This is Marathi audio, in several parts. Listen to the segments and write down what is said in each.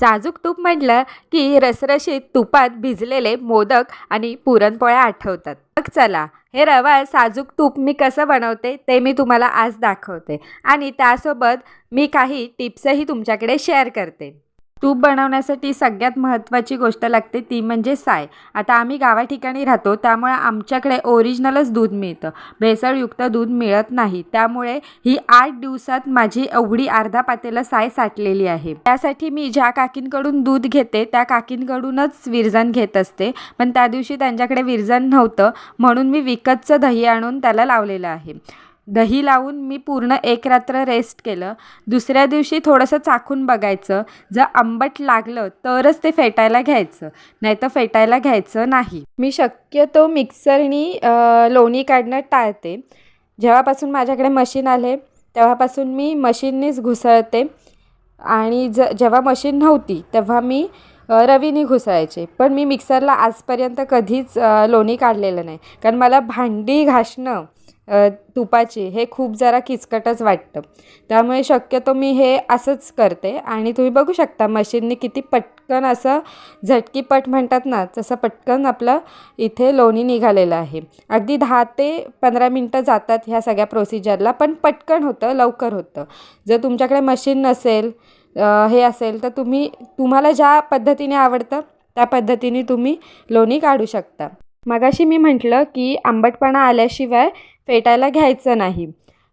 साजूक तूप म्हटलं की रसरशीत तुपात भिजलेले मोदक आणि पुरणपोळ्या आठवतात. मग चला हे रवा साजूक तूप मी कसं बनवते ते मी तुम्हाला आज दाखवते आणि त्यासोबत मी काही टिप्सही तुमच्याकडे शेअर करते. तूप बनवण्यासाठी सगळ्यात महत्त्वाची गोष्ट लागते ती म्हणजे साय. आता आम्ही गावा ठिकाणी राहतो त्यामुळे आमच्याकडे ओरिजिनलच दूध मिळतं. भेसळयुक्त दूध मिळत नाही. त्यामुळे ही आठ दिवसात माझी एवढी अर्धा पातेलं साय साठलेली आहे. त्यासाठी मी ज्या काकींकडून दूध घेते त्या काकींकडूनच विरजन घेत असते. पण त्या दिवशी त्यांच्याकडे विरजन नव्हतं म्हणून मी विकतचं दही आणून त्याला लावलेलं आहे. दही लावून मी पूर्ण एक रात्र रेस्ट केलं. दुसऱ्या दिवशी थोडंसं चाखून बघायचं. जर आंबट लागलं तरच ते फेटायला घ्यायचं. नाही तर फेटायला घ्यायचं नाही. मी शक्यतो मिक्सरनी लोणी काढणं टाळते. जेव्हापासून माझ्याकडे मशीन आले तेव्हापासून मी मशीननीच घुसळते. आणि ज जेव्हा मशीन नव्हती तेव्हा मी रवीने घुसळायचे. पण मी मिक्सरला आजपर्यंत कधीच लोणी काढलेलं नाही. कारण मला भांडी घासणं तुपाची हे खूप जरा किचकटच वाटतं. त्यामुळे शक्यतो मी हे असंच करते. आणि तुम्ही बघू शकता मशीनने किती पटकन असं झटकीपट म्हणतात ना तसं पटकन आपलं इथे लोणी निघालेलं आहे. अगदी दहा ते पंधरा मिनटं जातात ह्या सगळ्या प्रोसिजरला पण पटकन होतं लवकर होतं. जर तुमच्याकडे मशीन नसेल हे असेल तर तुम्ही तुम्हाला ज्या पद्धतीने आवडतं त्या पद्धतीने तुम्ही लोणी काढू शकता. मगाशी मी म्हटलं की आंबटपणा आल्याशिवाय फेटायला घ्यायचं नाही.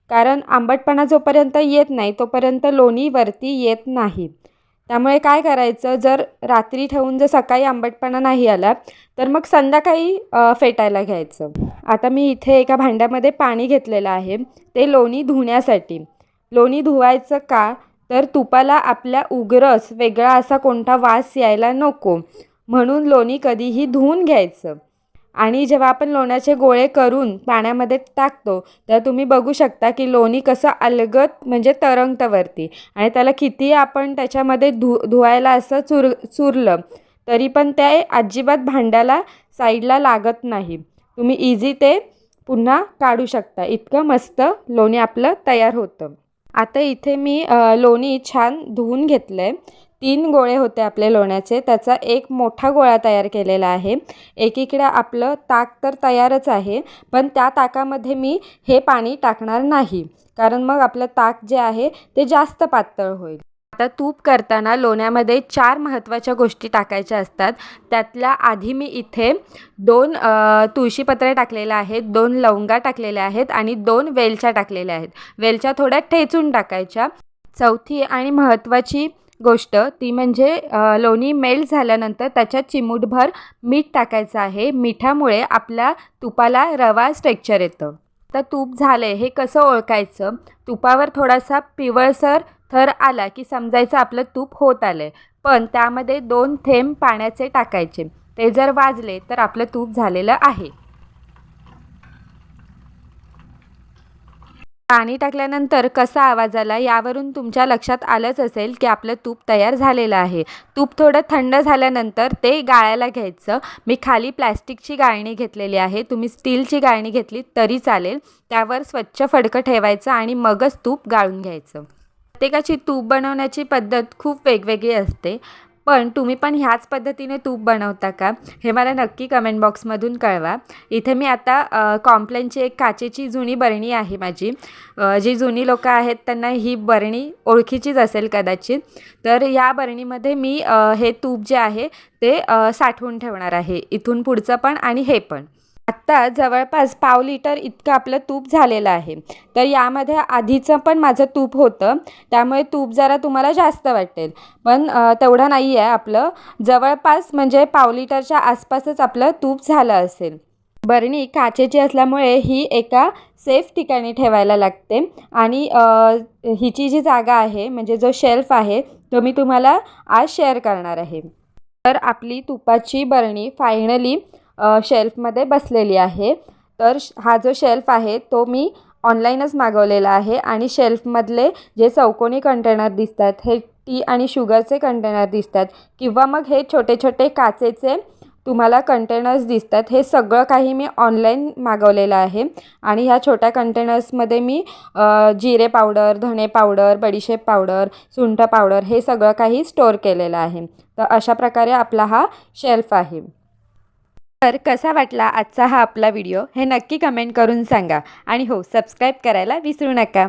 कारण आंबटपणा जोपर्यंत येत नाही तोपर्यंत लोणी वरती येत नाही. त्यामुळे काय करायचं? जर रात्री ठेवून जर सकाळी आंबटपणा नाही आला तर मग संध्याकाळी फेटायला घ्यायचं. आता मी इथे एका भांड्यामध्ये पाणी घेतलेलं आहे ते लोणी धुण्यासाठी. लोणी धुवायचं का? तर तुपाला आपल्या उग्रच वेगळा असा कोणता वास यायला नको. म्हणून लोणी कधीही धुवून घ्यायचं. आणि जेव्हा आपण लोण्याचे गोळे करून पाण्यामध्ये टाकतो तर तुम्ही बघू शकता की लोणी कसं अलगत म्हणजे तरंगतं वरती आणि त्याला किती आपण त्याच्यामध्ये धु धुवायला असं चुर चुरलं तरी पण ते अजिबात भांड्याला साईडला लागत नाही. तुम्ही इझी ते पुन्हा काढू शकता. इतकं मस्त लोणी आपलं तयार होतं. आता इथे मी लोणी छान धुवून घेतलं आहे तीन गोळे होते आपले लोण्याचे. त्याचा एक मोठा गोळा तयार केलेला आहे. एकीकडे आपलं ताक तर तयारच आहे पण त्या ताकामध्ये मी हे पाणी टाकणार नाही. कारण मग आपलं ताक जे आहे ते जास्त पातळ होईल. आता तूप करताना लोण्यामध्ये चार महत्त्वाच्या गोष्टी टाकायच्या असतात. त्यातल्या आधी मी इथे दोन तुळशीपत्रे टाकलेल्या आहेत दोन लवंगा टाकलेल्या आहेत आणि दोन वेलच्या टाकलेल्या आहेत. वेलच्या थोड्या ठेचून टाकायच्या. चौथी आणि महत्त्वाची गोष्ट ती म्हणजे लोणी मेल्ट झाल्यानंतर त्याच्यात चिमूटभर मीठ टाकायचं आहे. मिठामुळे आपल्या तुपाला रवा स्ट्रेक्चर येतं. तर तूप झालं आहे हे कसं ओळखायचं? तुपावर थोडासा पिवळसर थर आला की समजायचं आपलं तूप होत आलं आहे पण त्यामध्ये दोन थेंब पाण्याचे टाकायचे. ते जर वाजले तर आपलं तूप झालेलं आहे. पाणी टाकल्यानंतर कसा आवाज आला यावरून तुमच्या लक्षात आलंच असेल की आपलं तूप तयार झालेलं आहे. तूप थोडं थंड झाल्यानंतर ते गाळायला घ्यायचं. मी खाली प्लॅस्टिकची गाळणी घेतलेली आहे. तुम्ही स्टीलची गाळणी घेतली तरी चालेल. त्यावर स्वच्छ फडकं ठेवायचं आणि मगच तूप गाळून घ्यायचं. प्रत्येकाची तूप बनवण्याची पद्धत खूप वेगवेगळी असते. पण तुम्ही पण ह्याच पद्धतीने तूप बनवता का? हे मला नक्की कमेंट बॉक्समधून कळवा. इथे मी आता कॉम्प्लेनची एक काचेची जुनी बरणी आहे माझी. जी जुनी लोकं आहेत त्यांना ही बरणी ओळखीचीच असेल कदाचित. तर या बरणीमध्ये मी हे तूप जे आहे ते साठवून ठेवणार आहे. इथून पुढचं पण आणि हे पण. आत्ता जवळपास पाव लिटर इतकं आपलं तूप झालेलं आहे. तर यामध्ये आधीचं पण माझं तूप होतं. त्यामुळे तूप जरा तुम्हाला जास्त वाटेल. पण तेवढं नाही आहे आपलं. जवळपास म्हणजे पाव लिटरच्या आसपासच आपलं तूप झालं असेल. बरणी काचेची असल्यामुळे ही एका सेफ ठिकाणी ठेवायला लागते. आणि हिची जी जागा आहे म्हणजे जो शेल्फ आहे तो मी तुम्हाला आज शेअर करणार आहे. तर आपली तुपाची बरणी फायनली शेल्फमध्ये बसलेली आहे. तर श- हा जो शेल्फ आहे तो मी ऑनलाईनच मागवलेला आहे आणि शेल्फमधले जे चौकोनी कंटेनर दिसतात हे टी आणि शुगरचे कंटेनर दिसतात किंवा मग हे छोटे छोटे काचेचे तुम्हाला कंटेनर्स दिसतात हे सगळं काही मी ऑनलाईन मागवलेलं आहे. आणि ह्या छोट्या कंटेनर्समध्ये मी जिरे पावडर धणे पावडर बडीशेप पावडर सुंठ पावडर हे सगळं काही स्टोअर केलेलं आहे. तर अशा प्रकारे आपला हा शेल्फ आहे. तर कसा वाटला आजचा हा आपला व्हिडिओ हे नक्की कमेंट करून सांगा. आणि हो सबस्क्राईब करायला विसरू नका.